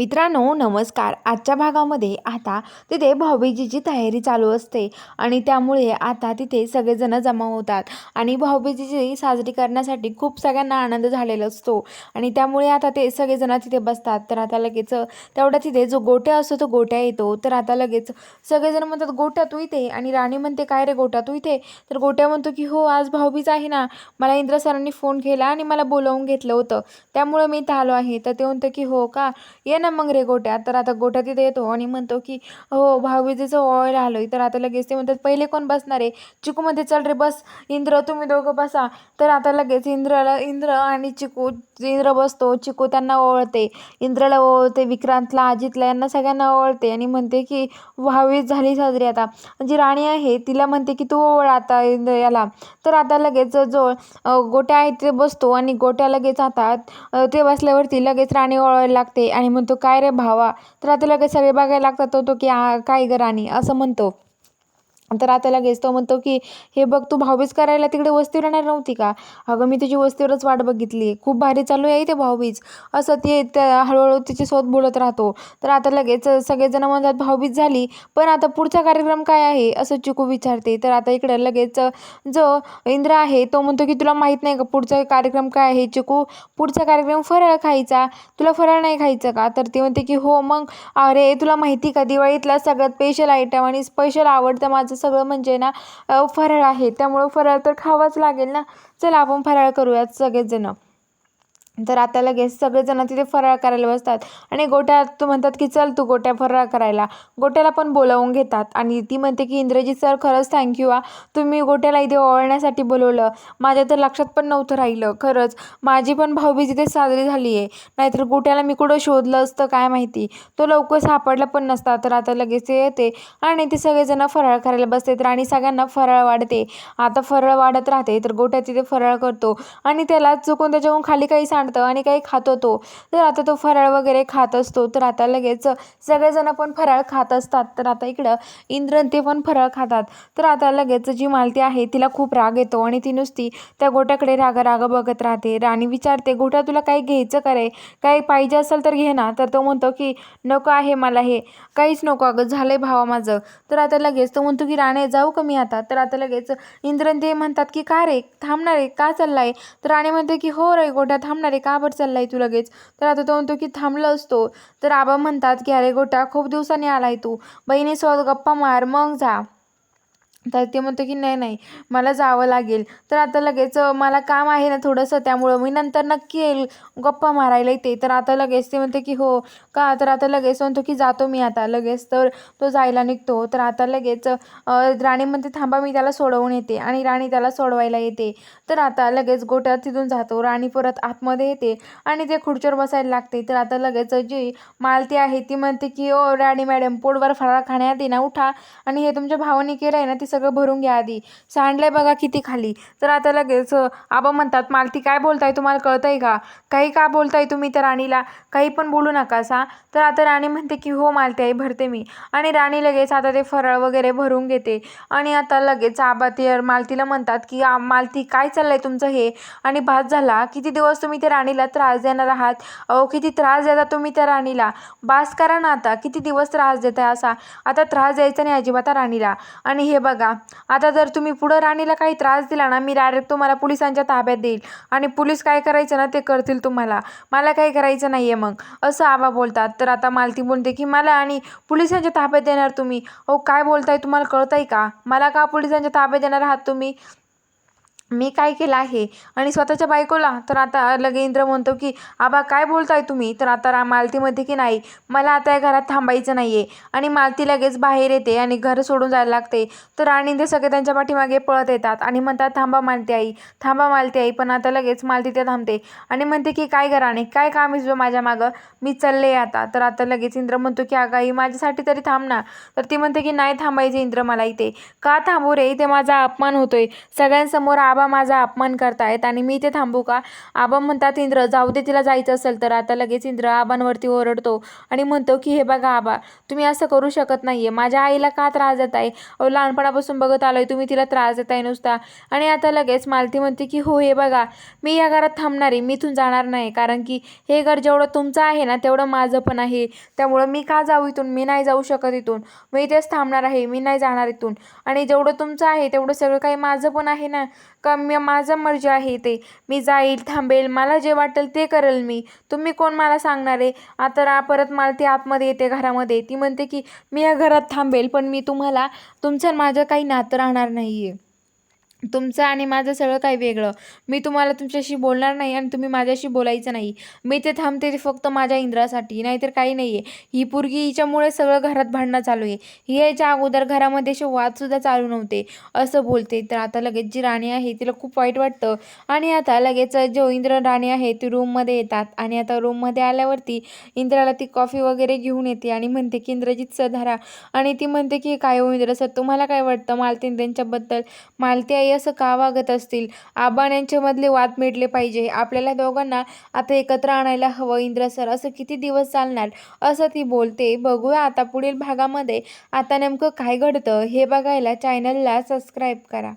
मित्रांनो नमस्कार. आजच्या भागामध्ये आता तिथे भाऊबीजीची तयारी चालू असते आणि त्यामुळे आता तिथे सगळेजण जमा होतात आणि भाऊबीजीची साजरी करण्यासाठी खूप सगळ्यांना आनंद झालेला असतो आणि त्यामुळे आता ते सगळेजण तिथे बसतात. तर आता लगेच तेवढा तिथे जो गोट्या असतो तो गोट्या येतो. तर आता लगेच सगळेजण म्हणतात गोट्या तू इथे. आणि राणी म्हणते काय रे गोट्या तू इथे? तर गोट्या म्हणतो की हो आज भाऊबीज आहे ना. मला इंद्र सरांनी फोन केला आणि मला बोलावून घेतलं होतं. त्यामुळं मी इथं आलो आहे. तर ते म्हणतं की हो का? ये ना मग रे गोट्या. तर आता गोट्या तिथे येतो आणि म्हणतो की हो भाऊबीजेचं ओवायला आलोय तर आता लगेच ते म्हणतात पहिले कोण बसणार आहे? चिकू म्हणते चल रे बस. इंद्र तुम्ही दोघं बसा. तर आता लगेच इंद्राला इंद्र आणि चिकू इंद्र बसतो. चिकू त्यांना ओळते. इंद्राला ओळते विक्रांतला अजितला यांना सगळ्यांना ओळते आणि म्हणते की भाऊबीज झाली साजरी आता. जी राणी आहे तिला म्हणते की तू ओवळ आता इंद्र याला. तर आता लगेच जो गोट्या आहे ते बसतो आणि गोट्या लगेच आता ते बसल्यावरती लगेच राणी ओळायला लागते आणि म्हणतो काय रे भावा? तर आता लगेच सगळे बघायला लागतात तो तो की काय ग राणी? असं म्हणतो. तर आता लगेच तो म्हणतो की हे बघ तू भाऊबीज करायला तिकडे वस्तीवर येणार नव्हती का? अगं मी तुझी वस्तीवरच वाट बघितली. खूप भारी चालू आहे ते भाऊबीज. असं ते त्या हळूहळू तिच्यासोबत बोलत राहतो. तर आता लगेच सगळेजण म्हणतात भाऊबीज झाली पण आता पुढचा कार्यक्रम काय आहे? असं चिकू विचारते. तर आता इकडे लगेच जो इंद्र आहे तो म्हणतो की तुला माहीत नाही का पुढचा कार्यक्रम काय आहे चिकू? पुढचा कार्यक्रम फराळ खायचा. तुला फराळ नाही खायचं का? तर ती म्हणते की हो मग. अरे तुला माहिती का दिवाळीतला सगळ्यात स्पेशल आयटम आणि स्पेशल आवडतं माझं सगळं म्हणजे ना फराळ आहे. त्यामुळं फराळ तर खावाच लागेल ना. चला आपण फराळ करूयात सगळेच जणं तर आता लगेच सगळेजण तिथे फराळ करायला बसतात. आणि गोट्या तू म्हणतात की चल तू गोट्या फराळ करायला. गोट्याला पण बोलावून घेतात. आणि ती म्हणते की इंद्रजीत सर खरंच थँक्यू आ. तुम्ही गोट्याला इथे ओवाळण्यासाठी बोलवलं. माझ्या तर लक्षात पण नव्हतं राहिलं. खरंच माझी पण भाऊबीज इथे साजरी झाली आहे नाहीतर गोट्याला मी कुठं शोधलं असतं काय माहिती? तो लवकर सापडला पण नसता. तर आता लगेच ते येते आणि ते सगळेजण फराळ करायला बसते. तर आणि सगळ्यांना फराळ वाढते. आता फराळ वाढत राहते. तर गोट्या तिथे फराळ करतो. आणि त्याला चुकून त्याच्याहून खाली काही सांडतं आणि काही खातो तो तर आता तो फराळ वगैरे खात असतो. तर आता लगेच सगळेजण पण फराळ खात असतात. तर आता इकडं इंद्र ते पण फराळ खातात. तर आता लगेच जी मालती आहे तिला खूप राग येतो आणि ती नुसती त्या गोट्याकडे राग राग बघत राहते. राणी विचारते गोट्या तुला काही घ्यायचं का रे? काही पाहिजे असेल तर घे ना. तर तो म्हणतो की नको आहे मला हे. काहीच नको अगं झालंय भावा माझं. तर आता लगेच तो म्हणतो की राणे जाऊ का मी आता? तर आता लगेच इंद्र ते म्हणतात की का रे? थांबणार आहे? का चाललाय? तर राणे म्हणते की हो रे गोट्या थांबणार अरे का बरं चाललाय तू लगेच? तर आता तो म्हणतो की थांबलो असतो. तर आबा म्हणतात की अरे गोट्या खूप दिवसांनी आलाय तू. बहिणीसोबत गप्पा मार मग जा. तर ते म्हणतो की नाही नाही मला जावं लागेल. तर आता लगेच मला काम आहे ना थोडंसं त्यामुळं मी नंतर नक्की येईल. गप्पा मारायला येते. तर आता लगेच ते म्हणते की हो का? तर आता लगेच म्हणतो की जातो मी आता. लगेच तर तो जायला निघतो. तर आता लगेच राणी म्हणते थांबा मी त्याला सोडवून येते. आणि राणी त्याला सोडवायला येते. तर आता लगेच गोट्यात तिथून जातो. राणी परत आतमध्ये येते आणि ते खुर्चीवर बसायला लागते. तर आता लगेच जी मालती आहे ती म्हणते की ओ राणी मॅडम पोटभर फराळ खाण्यात ना उठा आणि हे तुमच्या भावाने केलं आहे ना ते सगळं भरून घ्या आधी. सांडलंय बघा किती खाली. तर आता लगेच आबा म्हणतात मालती काय बोलताय तुम्हाला कळतंय का? काही का बोलताय तुम्ही तर राणीला? काही पण बोलू नका सा तर आता राणी म्हणते की हो मालती आई भरते मी. आणि राणी लगेच आता ते फराळ वगैरे भरून घेते. आणि आता लगेच आबा ते मालतीला म्हणतात की मालती काय चाललंय तुमचं हे? आणि भात झाला? किती दिवस तुम्ही त्या राणीला त्रास देणार आहात? अहो किती त्रास देता तुम्ही त्या राणीला? बास करा ना आता. किती दिवस त्रास देताय असा? आता त्रास द्यायचा नाही अजिबात राणीला. आणि हे बघा आता जर तुम्ही पुढं राणीला काही त्रास दिला ना मी डायरेक्ट तुम्हाला पोलिसांच्या ताब्यात देईल. आणि पोलीस काय करायचं ना ते करतील तुम्हाला. मला काही करायचं नाही आहे मग. असं आबा बोलतात. तर आता मालती बोलते की मला आणि पोलिसांच्या ताब्यात देणार तुम्ही? हो काय बोलताय? तुम्हाला कळतंय का? मला का पोलिसांच्या ताब्यात देणार आहात तुम्ही? मी काय केलं आहे? आणि स्वतःच्या बायकोला? तर आता लगे इंद्र म्हणतो की आबा काय बोलताय तुम्ही? तर आता रा मालती म्हणते की नाही? मला आता या घरात थांबायचं नाही आहे आणि मालती लगेच बाहेर येते आणि घर सोडून जायला लागते. तर राणी ते सगळे त्यांच्या पाठीमागे पळत येतात आणि म्हणतात थांबा मालती आई. थांबा मालती आई. पण आता लगेच मालती ते थांबते आणि म्हणते की काय घराणे काय काम आहे माझ्या मागं? मी चालले आता. तर आता लगेच इंद्र म्हणतो की अगं आई माझ्यासाठी तरी थांब ना. तर ती म्हणते की नाही थांबायचे इंद्र मला इथे. का थांबू रे? इथे माझा अपमान होतोय. सगळ्यांसमोर आबा आबा माझा अपमान करतायत आणि मी इथे थांबू का? आबा म्हणतात इंद्र जाऊ दे तिला जायचं असेल तर. आता लगेच इंद्र आबांवरती ओरडतो आणि म्हणतो की हे बघा आबा तुम्ही असं करू शकत नाही आहे माझ्या आईला का त्रास देत आहे अहो लहानपणापासून बघत आलोय तुम्ही तिला त्रास देताय नुसता. आणि आता लगेच मालती म्हणते की हो हे बघा मी या घरात थांबणार आहे. मी इथून जाणार नाही. कारण की हे घर जेवढं तुमचं आहे ना तेवढं माझं पण आहे. त्यामुळं मी का जाऊ इथून? मी नाही जाऊ शकत इथून. मी इथेच थांबणार आहे. मी नाही जाणार इथून. आणि जेवढं तुमचं आहे तेवढं सगळं काही माझं पण आहे ना. कम्य माझं मर्जी आहे ते. मी जाईल थांबेल मला जे वाटेल ते करेल मी. तुम्ही कोण मला सांगणार? आहे आता परत मला ती आतमध्ये येते घरामध्ये. ती म्हणते की मी या घरात थांबेल पण मी तुम्हाला तुमचं माझं काही नातं राहणार नाही आहे तुमचं आणि माझं सगळं काही वेगळं. मी तुम्हाला तुमच्याशी बोलणार नाही आणि तुम्ही माझ्याशी बोलायचं नाही. मी ते थांबते ते फक्त माझ्या इंद्रासाठी नाहीतर काही नाही आहे ही पोरगी हिच्यामुळे सगळं घरात भांडणं चालू आहे. ही याच्या अगोदर घरामध्ये असे वादसुद्धा चालू नव्हते. असं बोलते. तर आता लगेच जी राणी आहे तिला खूप वाईट वाटतं. आणि आता लगेच जो इंद्र राणी आहे ती रूममध्ये येतात. आणि आता रूममध्ये आल्यावरती इंद्राला ती कॉफी वगैरे घेऊन येते आणि म्हणते की इंद्रजित सर धरा. आणि ती म्हणते की काय हो इंद्र सर तुम्हाला काय वाटतं? मालतीन त्यांच्याबद्दल मालती आई असं का वागत असतील? आबान यांच्यामधले वाद मिटले पाहिजे. आपल्याला दोघांना आता एकत्र आणायला हवं. इंद्र सर असं किती दिवस चालणार? असं ती बोलते. बघूया आता पुढील भागामध्ये आता नेमकं काय घडतं हे बघायला चॅनलला सबस्क्राईब करा.